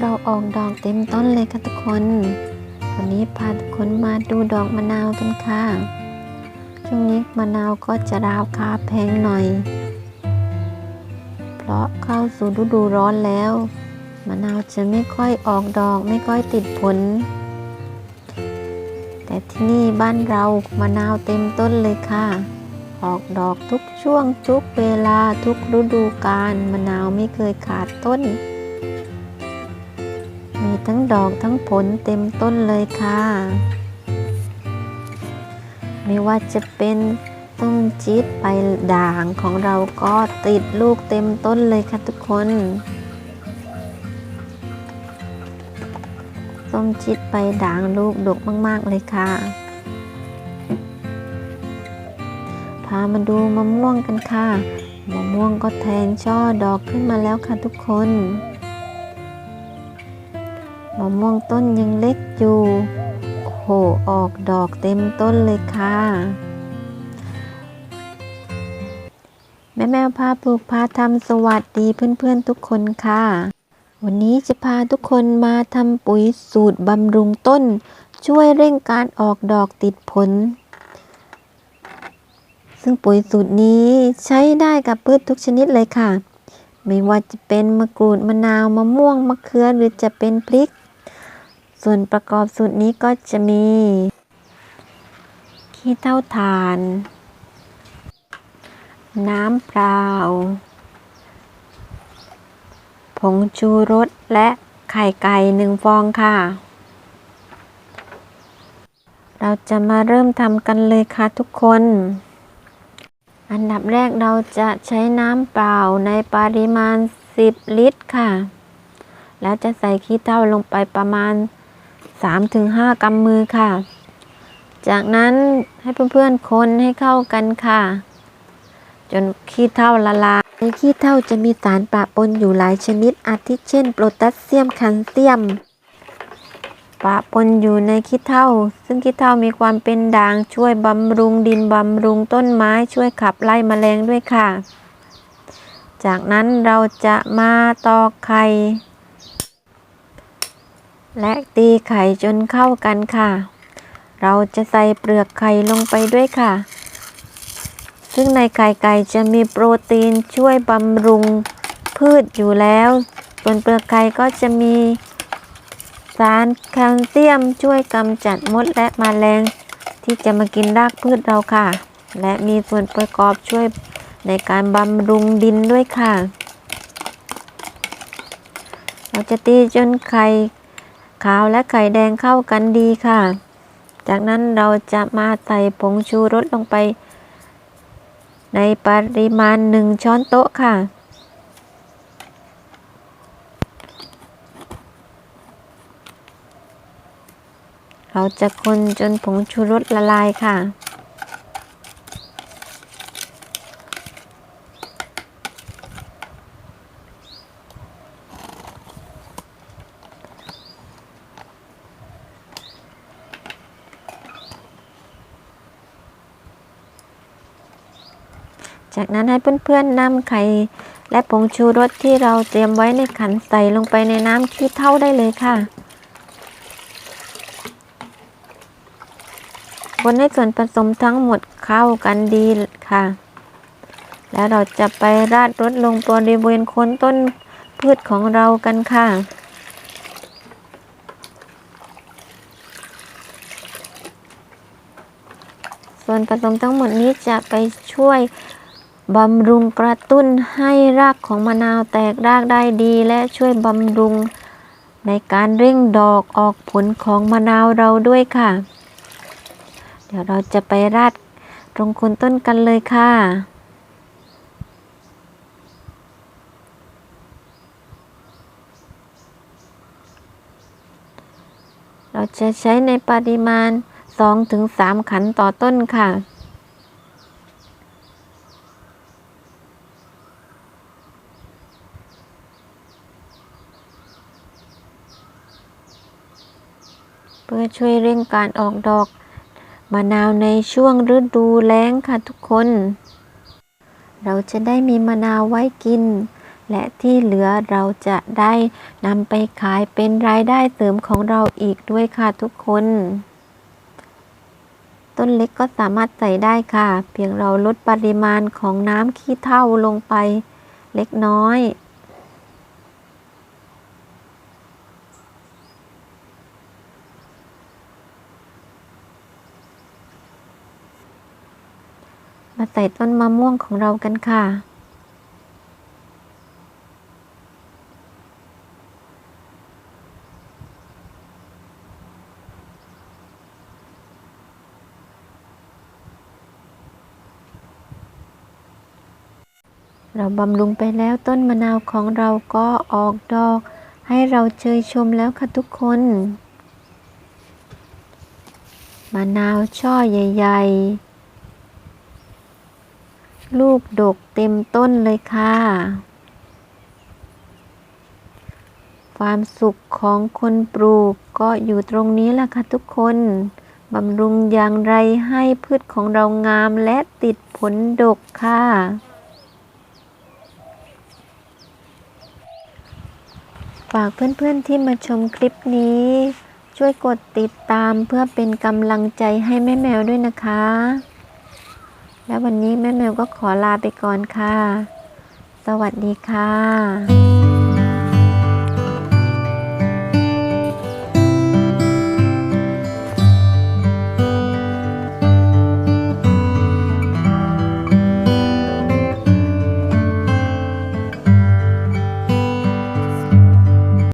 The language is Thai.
เราออกดอกเต็มต้นเลยค่ะทุกคนวันนี้พาทุกคนมาดูดอกมะนาวกันค่ะ ช่วงนี้มะนาวก็จะราคาแพงหน่อย เพราะเข้าสู่ฤดูร้อนแล้ว มะนาวจะไม่ค่อยออกดอกไม่ค่อยติดผล แต่ที่นี่บ้านเรามะนาวเต็มต้นเลยค่ะ ออกดอกทุกช่วงทุกเวลาทุกฤดูกาลมะนาวไม่เคยขาดต้น มีทั้งดอกทั้งผลเต็มต้นเลยค่ะ ไม่ว่าจะเป็นต้มจี๊ดใบด่างของเราก็ติดลูกเต็มต้นเลยค่ะทุกคนส้มจี๊ดใบด่างลูกดกมาก ๆ เลยค่ะ พามาดูมะม่วงกันค่ะ มะม่วงก็แทงช่อดอกขึ้นมาแล้วค่ะทุกคน มะม่วงต้นยังเล็กอยู่โอ้โหออกดอกเต็มต้นเลยค่ะ แม่แม่พาปลูกพาทำสวัสดีเพื่อนๆทุกคนค่ะ วันนี้จะพาทุกคนมาทำปุ๋ยสูตรบำรุงต้น ช่วยเร่งการออกดอกติดผล ซึ่งปุ๋ยสูตรนี้ใช้ได้กับพืชทุกชนิดเลยค่ะไม่ว่าจะเป็นมะกรูดมะนาวมะม่วงมะเขือหรือจะเป็นพริก ส่วนประกอบสูตรนี้ก็จะมี ขี้เถ้าถ่าน น้ำเปล่า ผงชูรสและไข่ไก่หนึ่งฟองค่ะ เราจะมาเริ่มทำกันเลยค่ะทุกคน อันดับแรกเราจะใช้น้ำเปล่าในปริมาณ 10 ลิตรค่ะ แล้วจะใส่ขี้เถ้าลงไปประมาณ 3-5กำมือค่ะ จากนั้นให้เพื่อนๆคนให้เข้ากันค่ะ จนขี้เถ้าละลายในขี้เถ้าจะมีสารปะปนอยู่หลายชนิดอาทิเช่น โพแทสเซียมแคลเซียม ปะปนอยู่ในขี้เถ้าซึ่งขี้เถ้ามีความเป็นด่างช่วยบำรุงดินบำรุงต้นไม้ช่วยขับไล่แมลงด้วยค่ะ จากนั้นเราจะมาตอกไข่ และตีไข่จนเข้ากันค่ะ เราจะใส่เปลือกไข่ลงไปด้วยค่ะ ซึ่งในไข่ไก่จะมีโปรตีนช่วยบำรุงพืชอยู่แล้ว ส่วนเปลือกไข่ก็จะมี สารแคลเซียมช่วยกำจัดมดและมแมลงที่จะมากินรากพืชเราค่ะ และมีส่วนประกอบช่วยในการบำรุงดินด้วยค่ะ เราจะตีจนไข่ ขาวและไข่แดงเข้ากันดีค่ะ จากนั้นเราจะมาใส่ผงชูรสลงไป ในปริมาณหนึ่งช้อนโต๊ะค่ะ เราจะคนจนผงชูรสละลายค่ะ จากนั้นให้เพื่อนๆนำไข่และผงชูรสที่เราเตรียมไว้ในขันใส่ลงไปในน้ำขี้เท่าได้เลยค่ะ คนให้ส่วนผสมทั้งหมดเข้ากันดีค่ะ แล้วเราจะไปราดรสลงบริเวณโคนต้นพืชของเรากันค่ะส่วนผสมทั้งหมดนี้จะไปช่วย บำรุงกระตุ้นให้รากของมะนาวแตกรากได้ดีและช่วยบำรุงในการเร่งดอกออกผลของมะนาวเราด้วยค่ะ เดี๋ยวเราจะไปราดตรงโคนต้นกันเลยค่ะเราจะใช้ในปริมาณ 2-3 ขันต่อต้นค่ะ เพื่อช่วยเร่งการออกดอกมะนาวในช่วงฤดูแล้งค่ะทุกคน เราจะได้มีมะนาวไว้กิน และที่เหลือเราจะได้นำไปขายเป็นรายได้เสริมของเราอีกด้วยค่ะทุกคน ต้นเล็กก็สามารถใส่ได้ค่ะ เพียงเราลดปริมาณของน้ำขี้เถ้าลงไปเล็กน้อย มาใส่ต้นมะม่วงของเรากันค่ะ เราบำรุงไปแล้วต้นมะนาวของเราก็ออกดอก ให้เราเชยชมแล้วค่ะทุกคนมะนาวช่อใหญ่ ๆ ลูกดกเต็มต้นเลยค่ะ ความสุขของคนปลูกก็อยู่ตรงนี้แหละค่ะทุกคน บำรุงอย่างไรให้พืชของเรางามและติดผลดกค่ะฝากเพื่อนๆที่มาชมคลิปนี้ ช่วยกดติดตามเพื่อเป็นกำลังใจให้แม่แมวด้วยนะคะ และวันนี้แม่แมวก็ขอลาไปก่อนค่ะ สวัสดีค่ะ